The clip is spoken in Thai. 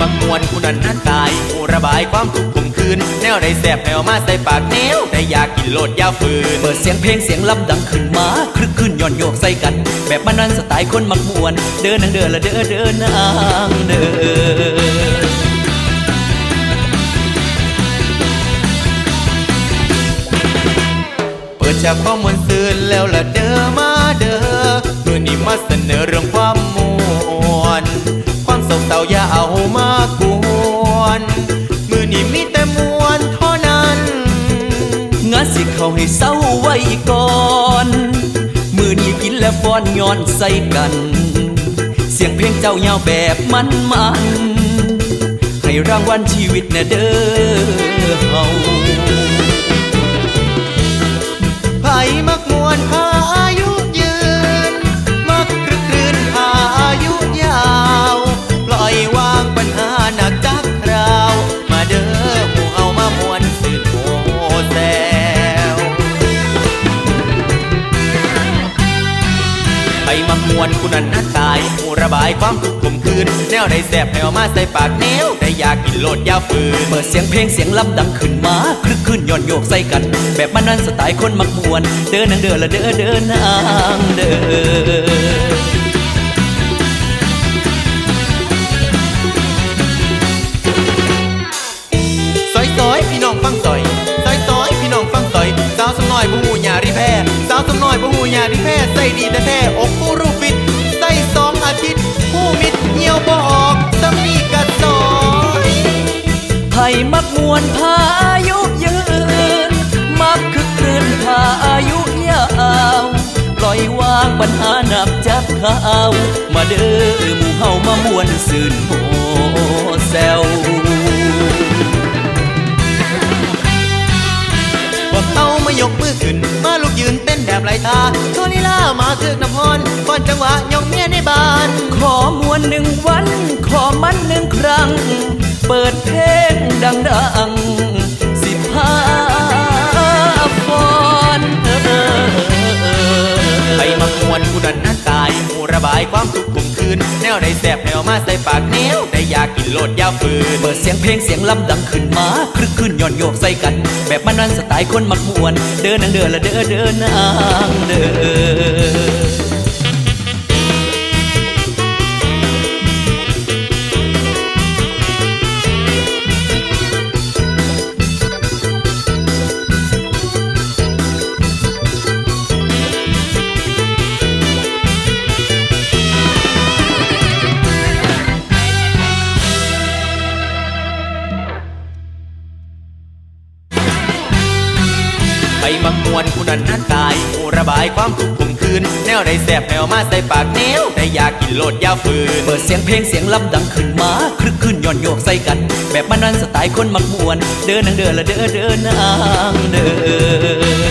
มักมวนคุณนั้นนั้นตายหูระบายความทุกข์ข่มคืน แนวใดแสบแนวมาใส่ปากแนวใดอยากกินโลดยาฟืน เปิดเสียงเพลงเสียงลำดังขึ้นมาคลึกขึ้นย้อนโยกใส่กัน แบบบ้านนั้นสไตล์คนมักมวน เดินนางเดินละเด้อเดินนางเดินเปิดฉากข้อมวลซืนแล้วละเด้อมาเด้อมือนี้มาเสนอเรื่องความ เศร้าอย่าเอามากวนมือนี้มีแต่มวนเท่านั้นงานสิเขาให้เศร้าไว้ก่อน มือนี้กินและฟ้อนย้อนใส่กัน เสียงเพลงเจ้ายาวแบบมันมันให้รางวัลชีวิตแน่เด้อเฮาไผมัก มักมวนคุณนันนั้นตายหูระบายความทุกข์ขมคืน แนวใดแสบแนวมาใส่ปากแนวใดอยากกินโลดยาฟืน เปิดเสียงเพลงเสียงลำดังขึ้นมาคลึกขึ้นย้อนโยกใส่กัน แบบบ้านนั้นสไตล์คนมักมวน เดินนางเดินละเด้อเดินนางเดินซอยพี่น้องฟังซอยซอยซอยพี่น้องฟังซอยสาวสมน้อยบ่หูหยาริแพ้สาวสมน้อยบ่หูหยาริแพ้ใส่ดีแต่แท้อกผู้รู ทิตย์ผู้มิดเหี่ยวบ่ออกสำนีกะซอยไผ่มักมวนพาอายุยืน มักคึกครื้นพาอายุยาวปล่อยวางปัญหาหนักจากข่าวมาเด้อหมู่เฮามามวนซื่นโหแซวพวกเขามายกมือขึ้นมาลุกยืนเต้นแบบไรตาโชว์ลีลามาเถือกน้ำพรก่อนจังหวะยองเมียในบ้าน ขอมวนหนึ่งวัน ขอมันหนึ่งครั้ง เปิดเพลงดังๆายความสุขคมคืน แนวใดแสบแนวมาใส่ปากแนวใดอยากกินโลดยาวฟืน เปิดเสียงเพลงเสียงลำดังขึ้นมาคลึกขึ้นย้อนโยกใส่กัน แบบมันนั้นสไตล์คนมักมวน เดินนางเดินละเดินเดินนาง ไปมักมวนผู้นั้นนั้นตายหูระบายความทุกข์ข่มคืน แนวใดแสบแนวมาใส่ปากแนวใดอยากกินโลดยาฟืน เปิดเสียงเพลงเสียงลำดังขึ้นมาคลึกขึ้นย้อนโยกใส่กัน แบบมันนั้นสไตล์คนมักมวน เดินนางเดินละเดินเดินนางเดิน